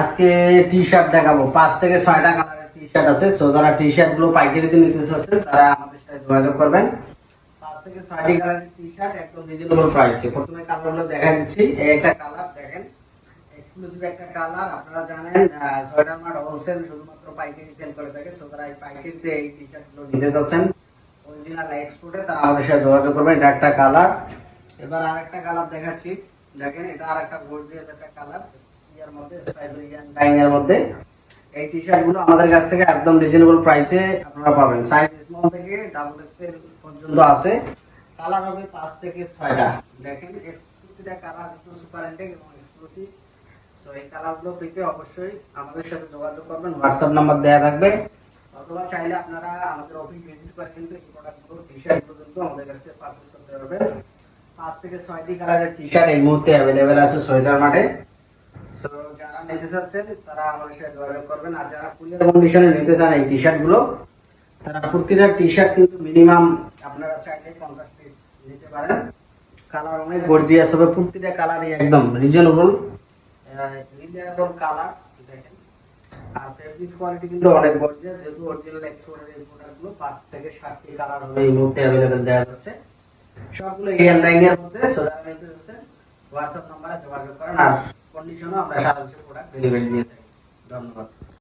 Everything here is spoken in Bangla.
আজকে টি দেখাবো। পাঁচ থেকে ছয়টা কালারের টি শার্ট আছে টি শার্টগুলো পাইকারিতে নিতে তারা আমাদের সাথে যোগাযোগ করবেন। পাঁচ থেকে ছয়টি কালারের টি শার্ট একদম রিজনেবল প্রথমে কালার দেখেন। এক্সক্লুসিভ একটা কালার আপনারা জানেন ছয়টার মাঠ হোলসেল শুধুমাত্র পাইকারি সেল করে থাকে। সো তারা এই পাইকারিতে এই টি শার্টগুলো নিতে চাচ্ছেন অরিজিনাল এক্সপোর্টে তারা আমাদের সাথে যোগাযোগ করবেন। এটা একটা কালার এবার আরেকটা কালার দেখাচ্ছি। দেখেন, এটা আরেকটা গর্জিয়াস একটা কালার ইয়ার মধ্যে স্পাইডারিয়ান ডাইং এর মধ্যে। এই টি শার্টগুলো আমাদের কাছ থেকে একদম রিজনেবল প্রাইসে আপনারা পাবেন। সাইজ স্মল থেকে ডাবল এক্সেল পর্যন্ত আছে। কালার হবে পাঁচ থেকে ছয়টা। দেখেন প্রতিটা কালার একটু সুপার ইনটেক এবং এক্সক্লুসিভ সো এই কালারগুলো পেতে অবশ্যই আমাদের সাথে যোগাযোগ করবেন। হোয়াটসঅ্যাপ নাম্বার দেওয়া থাকবে। অথবা চাইলে আপনারা আমাদের অফিস ভিজিট করে কিন্তু এই প্রোডাক্টগুলো টি শার্টগুলো কিন্তু আমাদের কাছ থেকে পারচেস করতে পারবেন। পাঁচ থেকে ছয়টি কালারের টি এই মুহূর্তে অ্যাভেলেবেল আছে সোয়েটার মাঠে। সো যারা নিতে চাচ্ছেন, তারা আমাদের যোগাযোগ করবেন। আর যারা কুরিয়ার কন্ডিশনে নিতে চান এই টি তারা প্রতিটা টি কিন্তু মিনিমাম আপনারা চাইলে পঞ্চাশ পিস নিতে পারেন। কালার অনেক গর্জিয়াস হবে প্রতিটা কালারই একদম রিজনেবল রিজনেবল কালার আর ফেব্রিক্স কোয়ালিটি কিন্তু অনেক গর্জিয়াস যেহেতু অরিজিনাল এক্সপোর্টের পাঁচ থেকে সাতটি কালার হবে এই মুহূর্তে অ্যাভেলেবেল দেওয়া যাচ্ছে সবগুলো এয়ার লাইন মধ্যে সোজা নিতে হচ্ছে হোয়াটসঅ্যাপ নাম্বারে যোগাযোগ করেন আর কন্ডিশনও আমরা সারা দেশে প্রোডাক্ট ডেলিভারি দিয়ে থাকি। ধন্যবাদ।